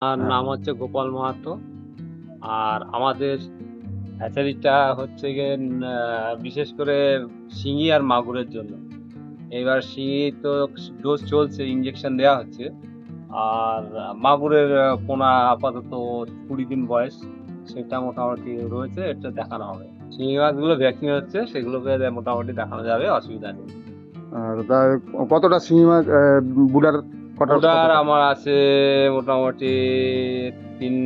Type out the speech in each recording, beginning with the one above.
আমার হ্যাঁ। নাম হচ্ছে গোপাল মাহাতো। আর আমাদের হ্যাচারিটা হচ্ছে গিয়ে বিশেষ করে শিঙি আর মাগুরের জন্য। এবার শিঙি তো ডোজ চলছে ইঞ্জেকশন দেওয়া হচ্ছে। আর মাগুরের পোনা আপাতত কুড়ি দিন বয়স। সেটা মোটামুটি রয়েছে এটা দেখানো হবে। শিঙি মাছগুলো ভ্যাকসিন হচ্ছে সেগুলোকে মোটামুটি দেখানো যাবে অসুবিধা নেই। আর কতটা শিঙি মাছ বুড়ার ওটার আমার আছে মোটামুটি তিন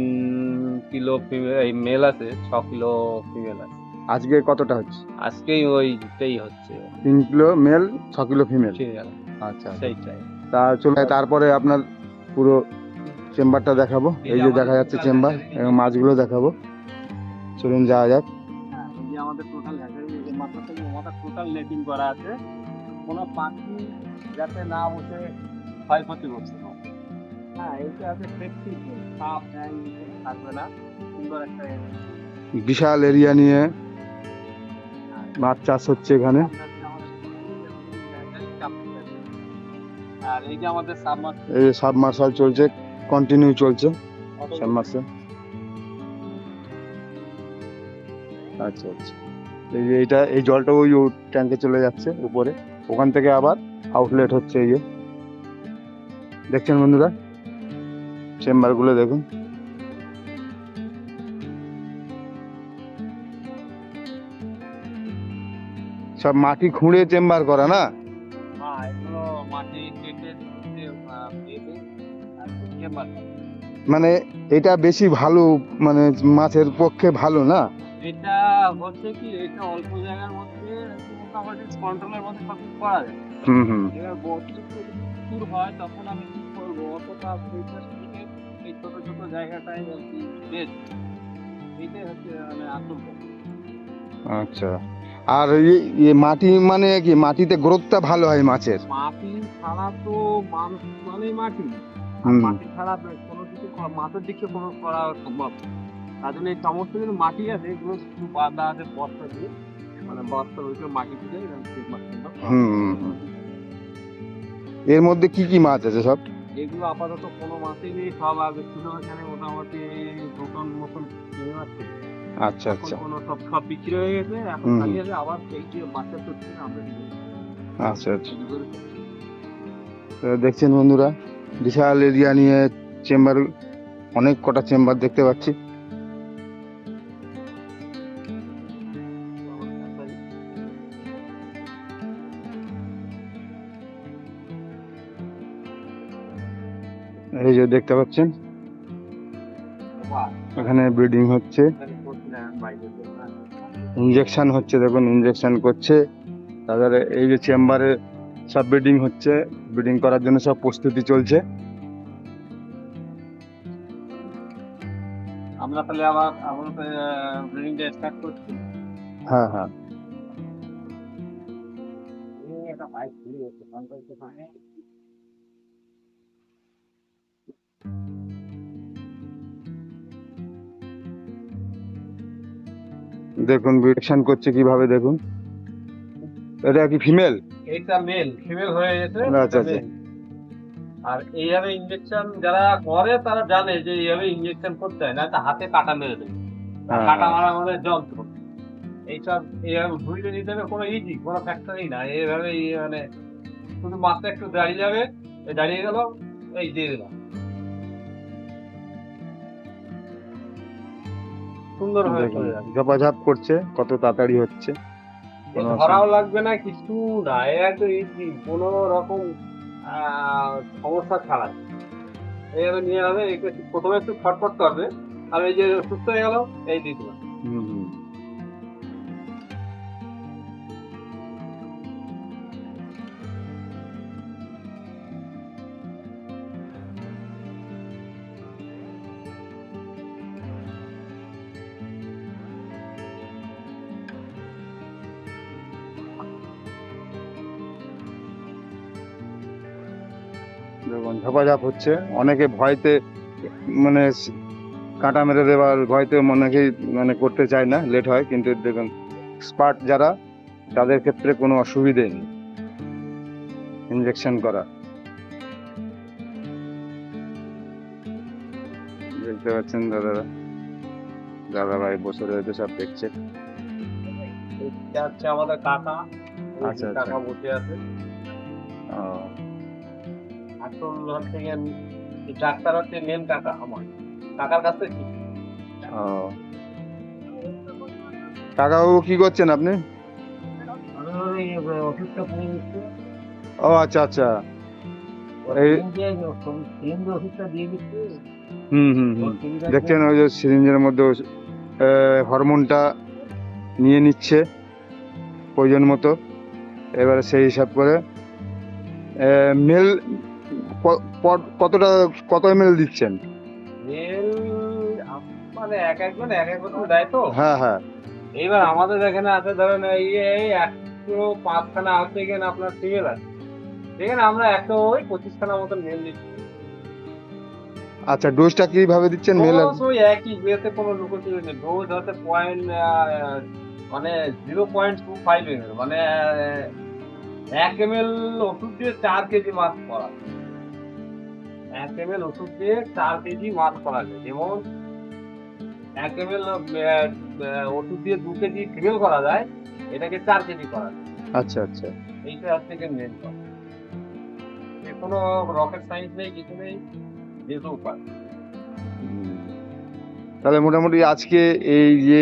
কিলো ফিমেল এই মেল আছে ছ কিলো ফিমেল আছে। আজকে কতটা হচ্ছে? আজকেই ওইটাই হচ্ছে। তিন কিলো মেল ছ কিলো ফিমেল ফিমেল আচ্ছা সেইটাই। তা চলে তারপরে আপনার পুরো চেম্বারটা দেখাবো। এই যে দেখা যাচ্ছে চেম্বার এবং মাছগুলো দেখাবো। চলুন যাওয়া যাক। হ্যাঁ আমাদের টোটাল হ্যাচারি মাথা থেকে মাথা টোটাল নেটিং করা আছে। কোনো পাখি যাতে না বসে ক্ষয়ক্ষতি করছে না হ্যাঁ এইটা আছে সেফটি সাপ ব্যাং থাকবে না। সুন্দর একটা বিশাল এরিয়া নিয়ে মাছ চাষ হচ্ছে এখানে। আর এই যে আমাদের সাবমার্স এই সাবমার্সাল চলছে কন্টিনিউ চলছে সাবমার্সাল আচ্ছা আচ্ছা। এই যে এইটা এই জলটা ওই ট্যাঙ্কে চলে যাচ্ছে উপরে। ওখান থেকে আবার আউটলেট হচ্ছে এই যে। দেখছেন বন্ধুরা? চেম্বারগুলো দেখুন। সব মাটি খুঁড়ে চেম্বার করা না। মানে এটা বেশি ভালো মানে মাছের পক্ষে ভালো না? এটা হচ্ছে কি এটা অল্প জায়গার মধ্যে মোটামুটি কন্ট্রোলের মধ্যে সব করা যায়। হুম হুম। এবার যদি পুকুর হয় তখন আমি কি করব? অতটা পরিবেশ থেকে এই ছোট ছোট জায়গাটায় আর কি বেশ। এইটাই হচ্ছে মানে কথা। আচ্ছা। আর এই- মাটি মানে কি মাটিতে গ্রোথটা ভালো হয় মাছের? মাটি ছাড়া তো মানুষ মানেই মাটি। মাটি ছাড়া কোনো কিছু মাছের দিকে কোনো করা সম্ভব তার জন্য এই সমস্ত কিছু মাটি আছে এগুলো বাঁধা আছে বস্তা দিয়ে। মানে বস্তার ওইগুলো মাটি দিয়ে হুম। এর মধ্যে কি কি মাছ আছে সব? এগুলো আপাতত কোনো মাছই নেই সব আগে ছিল এখানে মোটামুটি কিনে আচ্ছা আচ্ছা। কোনো সব সব বিক্রি হয়ে গেছে এখন খালি আছে আবার এই যে বাচ্চা চলছে আমরা আচ্ছা আচ্ছা। দেখছেন বন্ধুরা বিশাল এরিয়া নিয়ে চেম্বার অনেক কটা চেম্বার দেখতে পাচ্ছি। এই যে দেখতে পাচ্ছেন? এখানে ব্রিডিং হচ্ছে। ইঞ্জেকশন হচ্ছে দেখুন ইঞ্জেকশন করছে। তাদের এই যে চেম্বারে সব ব্রিডিং হচ্ছে। ব্রিডিং করার জন্য সব প্রস্তুতি চলছে। আমরা তাহলে আবার ব্রিডিংটা স্টার্ট করছি। হ্যাঁ হ্যাঁ। বাইক ঘুরে গেছে দেখুন ব্রিডিকশন করছে কীভাবে দেখুন। এটা কি ফিমেল এইটা মেল ফিমেল হয়ে গেছে আচ্ছা, এটা আচ্ছা। আর এইভাবে ইঞ্জেকশন যারা করে তারা জানে যে এইভাবে ইঞ্জেকশন করতে হয় না তো হাতে কাটা মেরে দেবে। আর হ্যাঁ। কাটা মারা আমাদের যন্ত্র। এইসব এইভাবে ঘুরিয়ে নিতে হবে কোনো ইজি কোনো ফ্যাক্টরি না। এইভাবে এই মানে শুধু মাছটা একটু দাঁড়িয়ে যাবে এই দাঁড়িয়ে গেল এই দিয়ে দিলাম। সুন্দর হয়ে চলে যাবে ঝপাঝপ করছে কত তাড়াতাড়ি হচ্ছে। ধরাও লাগবে না কিছু না এত একদম ইজি কোনো রকম সমস্যা ছাড়া। এইভাবে নিয়ে যাবে প্রথমে একটু ছটফট করবে আর এই যে সুস্থ হয়ে গেল এই দিয়ে দিলাম। হুম, ঝপাঝপ হচ্ছে। অনেকে ভয়তে মানে কাঁটা মেরে দেওয়ার ভয়তে অনেকেই মানে করতে চায় না লেট হয়। কিন্তু দেখুন স্পার্ট যারা তাদের ক্ষেত্রে কোনো অসুবিধে নেই। ইঞ্জেকশন করা। দেখতে পাচ্ছেন দাদারা। দাদা ভাই বসে রয়েছে সব দেখছে। আমাদের কাকা। আচ্ছা, আচ্ছা। কাকা বসে আছে। ও, আসল হচ্ছে ডাক্তার হচ্ছে মেন কাকা আমার। কাকার কাছে কি। কাকাবাবু কি করছেন আপনি? ও আচ্ছা আচ্ছা। হুম হুম হুম। দেখছেন ওই যে সিরিঞ্জের মধ্যে হরমোনটা নিয়ে নিচ্ছে প্রয়োজন মতো। এবারে সেই হিসাব করে মেল কতটা কত এম দিচ্ছেন? মানে এক একজন এক এক রকম দেয় তো? হ্যাঁ হ্যাঁ। এইবার আমাদের এখানে আছে ধরেন এই একশো পাঁচখানা আছে এখানে আপনার আছে। সেখানে আমরা একশো ওই পঁচিশখানা মেল দিচ্ছি। আচ্ছা ডোজটা কীভাবে দিচ্ছেন মেল ওই একই ইয়েতে কোনো লুকোচুরি নেই। ডোজ হচ্ছে পয়েন্ট মানে zero point two five M মানে এক এম এল ওষুধ দিয়ে চার কেজি মাছ করা। এক এম এল ওষুধ দিয়ে চার কেজি মাছ করা যায় যেমন এক এম এল ওষুধ দিয়ে দু কেজি ফিমেল করা যায় এটাকে চার কেজি করা যায়। আচ্ছা আচ্ছা। এইটা হচ্ছে গিয়ে মেন যে কোনো রকেট সায়েন্স নেই কিছু নেই যেহেতু হুম। তাহলে মোটামুটি আজকে এই যে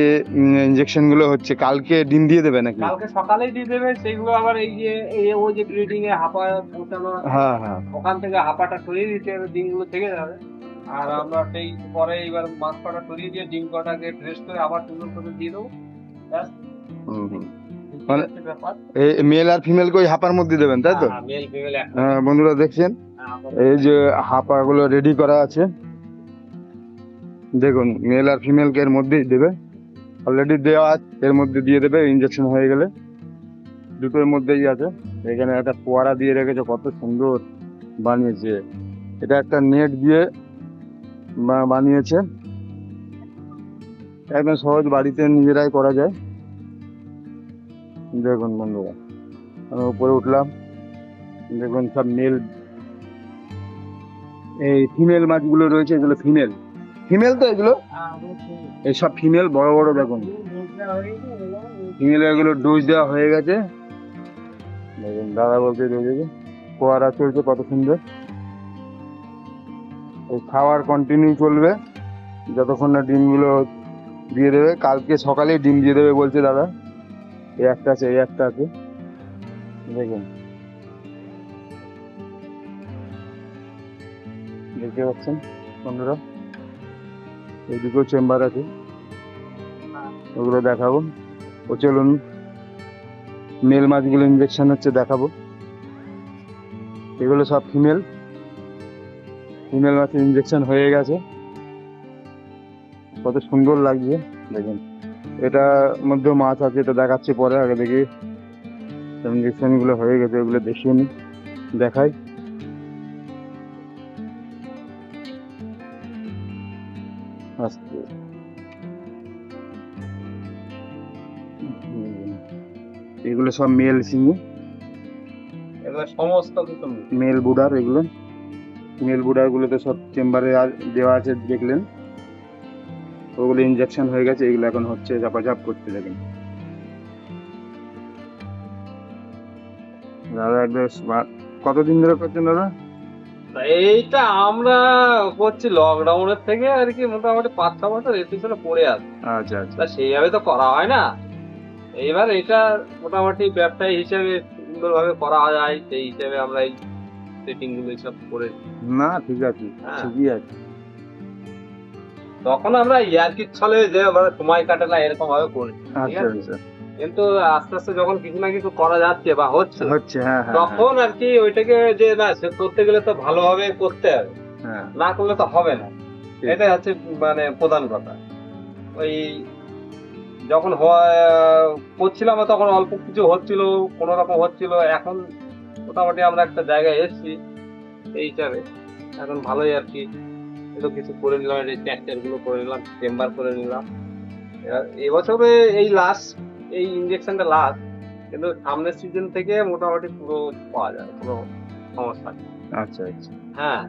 ইনজেকশনগুলো হচ্ছে কালকে ডিম দিয়ে দেবে নাকি? কালকে সকালেই দিয়ে দেবে সেইগুলো আবার এই যে এই ওই যে ব্রিডিং এ হাঁপা পৌঁছানো হ্যাঁ হ্যাঁ। ওখান থেকে হাঁপাটা সরিয়ে দিতে হবে ডিমগুলো থেকে যাবে। আর আমরা সেই পরে এবার মাছ কটা সরিয়ে দিয়ে ডিম কটাকে ড্রেস করে আবার সুন্দর করে দিয়ে দেবো ব্যাস, হুম। মানে- এই মেল আর ফিমেল ওই হাপার মধ্যে দেবেন তাই তো? মেল ফিমেল হ্যাঁ, বন্ধুরা দেখছেন? এই যে হাপাগুলো রেডি করা আছে। দেখুন মেল আর ফিমেলকে এর মধ্যেই দেবে। অলরেডি দেওয়া আছে, এর মধ্যে দিয়ে দেবে ইনজেকশন হয়ে গেলে। দুটোর মধ্যেই আছে। এখানে একটা ফোয়ারা দিয়ে রেখেছে, কত সুন্দর বানিয়েছে। এটা একটা নেট দিয়ে বানিয়েছে। একদম সহজ বাড়িতে নিজেরাই করা যায়। দেখুন বন্ধুরা, আমি উপরে উঠলাম। দেখুন সব মেল এই ফিমেল মাছগুলো রয়েছে, এগুলো ফিমেল ফিমেল তো এগুলো? এই সব ফিমেল বড় বড় দেখুন। ফিমেল এগুলো ডোজ দেওয়া হয়ে গেছে। দেখুন দাদা বলতে রয়েছে ফোয়ারা চলছে কত সুন্দর। এই খাওয়ার কন্টিনিউ চলবে। যতক্ষণ না ডিমগুলো দিয়ে দেবে কালকে সকালে ডিম দিয়ে দেবে বলছে দাদা। এই একটা আছে এই একটা আছে। দেখুন। দেখতে পাচ্ছেন বন্ধুরা? এইদিকেও চেম্বার আছে। ওগুলো দেখাবো। ও চলুন মেল মাছগুলো ইঞ্জেকশন হচ্ছে, দেখাবো। এগুলো সব ফিমেল ফিমেল মাছের ইঞ্জেকশন হয়ে গেছে। কত সুন্দর লাগছে। দেখুন, এটা মধ্যে মাছ আছে, এটা দেখাচ্ছি পরে, আগে দেখি। ইঞ্জেকশনগুলো হয়ে গেছে, ওগুলো দেখিয়ে নি, দেখাই। আস্তে। এগুলো সব মেল সিঙ্গি এগুলো সমস্ত কিছু মেল। বুডার এগুলো মেল বুডারগুলো তো সব চেম্বারে আর দেওয়া আছে দেখলেন ওগুলো ইনজেকশন হয়ে গেছে এগুলো এখন হচ্ছে ঝাপাঝাপ করতে দেখেন দাদা একদম। কতদিন ধরে করছেন দাদা এইটা আমরা করছি লকডাউনের থেকে আর কি মোটামুটি পাঁচ ছ বছর এর পিছনে পড়ে আছে। আচ্ছা আচ্ছা। সেইভাবে তো করা হয় না। এইবার এটা মোটামুটি ব্যবসায়ী হিসেবে সুন্দরভাবে করা যায় সেই হিসেবে আমরা এই সেটিংগুলো সব করে না ঠিক আছে হ্যাঁ। ঠিকই আছে। তখন আমরা ইয়ার্কির ছলে যে সময় কাটে না এরকম ভাবে করি আচ্ছা আছে। কিন্তু আস্তে আস্তে যখন কিছু না কিছু করা যাচ্ছে বা হচ্ছে হচ্ছে হ্যাঁ হ্যাঁ তখন আর কি ওইটাকে যে না সে করতে গেলে তো ভালোভাবে করতে হবে। হ্যাঁ। না করলে তো হবে না। এটাই হচ্ছে মানে প্রধান কথা। ওই যখন হয়- করছিলাম তখন অল্প কিছু হচ্ছিল কোনো রকম হচ্ছিল। এখন মোটামুটি আমরা একটা জায়গায় এসেছি এই হিসাবে। এখন ভালোই আর কি। একটু কিছু করে নিলাম এই ট্র্যাক্টরগুলো করে নিলাম চেম্বার করে নিলাম। এবছরে এই লাস্ট এই ইঞ্জেকশনটা লাস্ট কিন্তু সামনের সিজন থেকে মোটামুটি পুরো পাওয়া যায় কোনো সমস্যা আচ্ছা আচ্ছা। হ্যাঁ।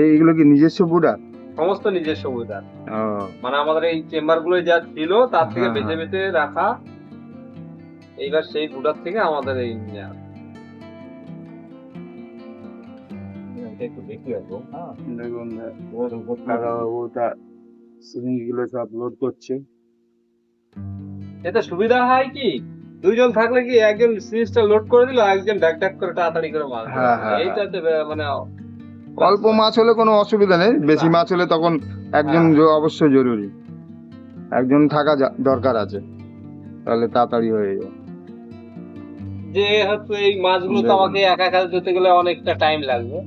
এইগুলো কি নিজস্ব বুড়া সমস্ত নিজস্ব উইদার মানে আমাদের এই চেম্বারগুলো যা ছিল তার থেকে হ্যাঁ, বেছে হ্যাঁ। বেছে রাখা এইবার সেই বুটার থেকে আমাদের এই। একটু বেশি আছে, হ্যাঁ। দেখুন কাকাবাবুটা সিরিঞ্জগুলো সব লোড করছে। এতে সুবিধা হয় কি? দুইজন থাকলে কি একজন সিরিজটা লোড করে দিল একজন ডাক ডাক করে তাড়াতাড়ি করে মাছ। হ্যাঁ, হ্যাঁ, এইটাতে মানে অল্প মাছ হলে কোনো অসুবিধা নেই বেশি মাছ হলে তখন একজন হ্যাঁ। অবশ্যই জরুরি। একজন থাকা দরকার আছে তাহলে তাড়াতাড়ি হয়ে যাবে যে হচ্ছে এই মাছগুলো তো আমাকে একা একা ধরতে গেলে অনেকটা টাইম লাগবে।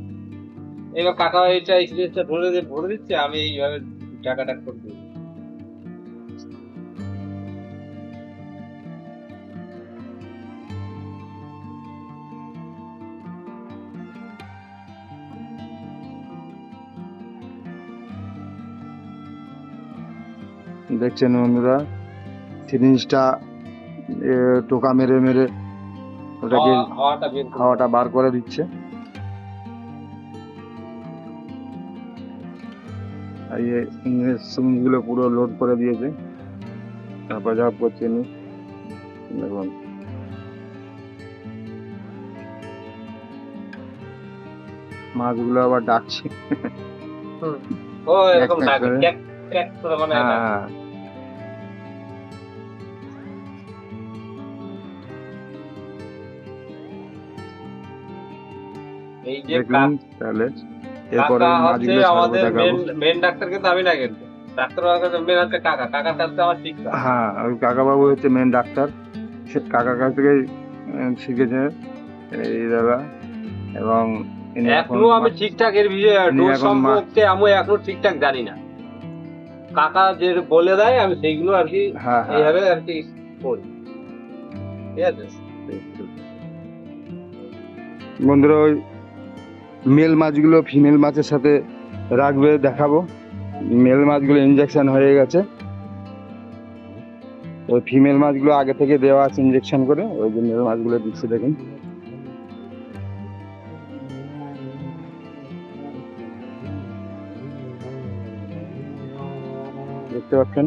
এবার কাকা এটা এই সিরিজটা ধরে দিয়ে ভরে দিচ্ছে আমি এইভাবে টাকা টাক করে দিই দেখছেন বন্ধুরা? সিরিঞ্জটা টোকা মেরে মেরে ওটাকে হাওয়া- হাওয়াটা বের করে দিচ্ছে। এই সিরিঞ্জগুলো পুরো লোড করে দিয়েছে। তারপর যা করছে নি দেখুন। মাছগুলো আবার ডাকছে। ও এরকম এক এক ডাকে করে মানে হ্যাঁ হ্যাঁ। এই যে তাহলে এরপরে কাকা হচ্ছে আমাদের মেন ডাক্তার আমি না কিন্তু হচ্ছে কাকা। হ্যাঁ হচ্ছে মেন ডাক্তার সে কাছ থেকে শিখেছে এই দাদা। এবং এখনও আমি ঠিকঠাক এর বিষয়ে ইনি ডোজ সম্পর্কে আমি এখনও ঠিকঠাক জানি না। কাকা যে বলে দেয় আমি সেইগুলো আর কি হ্যাঁ হ্যাঁ। এইভাবে আর কি করি। ঠিক আছে? বন্ধুরা ওই মেল মাছগুলো ফিমেল মাছের সাথে রাখবে দেখাবো। মেল মাছগুলো ইনজেকশন হয়ে গেছে। ওই ফিমেল মাছগুলো আগে থেকে দেওয়া আছে ইনজেকশন করে ওই যে মেল মাছগুলো দিচ্ছে দেখুন। দেখতে পাচ্ছেন।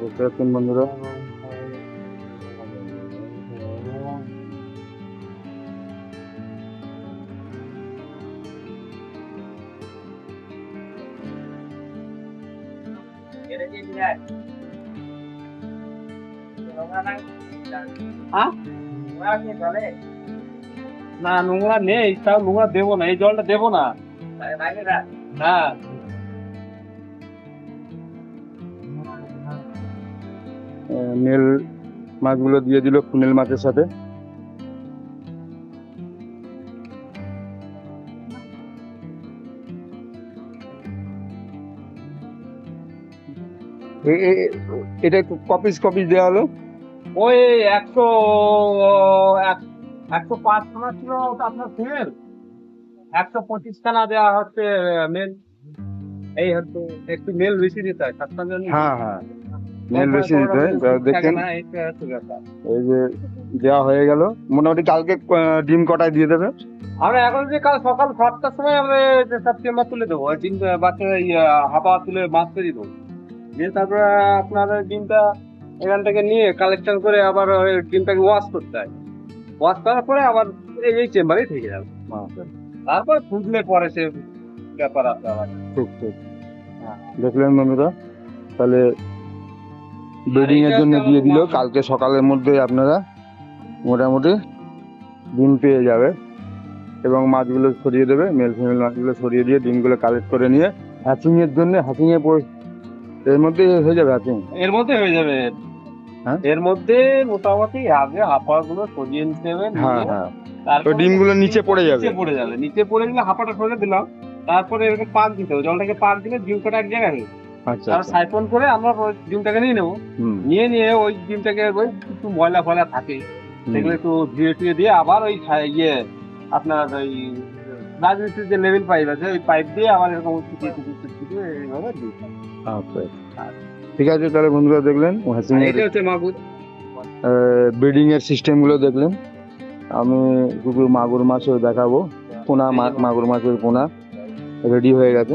দেখতে পাচ্ছেন বন্ধুরা? না, নোংরা নেই, তাও নোংরা দেবো না, এই জলটা দেবো না। হ্যাঁ মেল মাছগুলো দিয়ে দিল ফুনেল মাছের সাথে। এটা কপিস কপিস দেওয়া হলো। ওই একশো একশো পাঁচ খানা ছিল ওটা আপনার ফিমেল একশো পঁচিশ খানা দেওয়া হচ্ছে মেল এই হচ্ছে একটু মেল বেশি দিতে হয় সাতটা জন হ্যাঁ হ্যাঁ। মেল বেশি দিতে হয় তা দেখছেন না এটা হচ্ছে ব্যাপার। এই যে দেওয়া হয়ে গেল। মোটামুটি কালকে ডিম কটায় দিয়ে দেবে? আমরা এখন যে কাল সকাল সাতটার সময় আমরা সব চেম্বার তুলে দেবো। ডিম বাচ্চা হাপা তুলে মাছ তৈরি দেবো। দিয়ে তারপরে আপনার ডিমটা এখান থেকে নিয়ে কালেকশন করে আবার ওই ডিমটাকে ওয়াশ করতে হয়। ওয়াশ করার পরে আবার এই চেম্বারেই থেকে যাবে। তারপর ফুটলে পরে সে ব্যাপার আছে আবার। ঠিক ঠিক হ্যাঁ। দেখলেন বন্ধুরা? তাহলে ব্রিডিং এর জন্য দিয়ে দিল। কালকে সকালের মধ্যে আপনারা মোটামুটি ডিম পেয়ে যাবে। এবং মাছগুলো সরিয়ে দেবে। মেল ফিমেল মাছগুলো সরিয়ে দিয়ে ডিমগুলো কালেক্ট করে নিয়ে হ্যাচিং এর জন্য হ্যাচিং এ পরে- এর মধ্যে হয়ে যাবে হ্যাচিং এর মধ্যে হয়ে যাবে। হ্যাঁ? এর মধ্যে মোটামুটি আগে হাফা গুলো নিতে হবে হ্যাঁ হ্যাঁ। ডিমগুলো নিচে পড়ে যাবে। নিচে পড়ে যাবে। নিচে পড়ে গেলে হাঁপাটা সরে দিলাম তারপরে এরকম পাক দিতে হবে। জলটাকে পাক দিলে ডিম কটা এক জায়গায় আচ্ছা আচ্ছা। সাইফন করে আমরা ডিমটাকে নিয়ে নেব। নিয়ে নিয়ে ওই ডিমটাকে ওই একটু ময়লা ফয়লা থাকে। সেগুলো একটু ধুয়ে টুয়ে দিয়ে আবার ওই ইয়ে আপনার ওই রাজমিস্ত্রির যে লেভেল পাইপ আছে ওই পাইপ দিয়ে আবার এরকম এইভাবে দিই ঠিক আছে তাহলে বন্ধুরা দেখলেন ব্রিডিং এর সিস্টেমগুলো দেখলেন। আমি শুধু মাগুর মাছও দেখাবো। পোনা মাছ মাগুর মাছের পোনা রেডি হয়ে গেছে।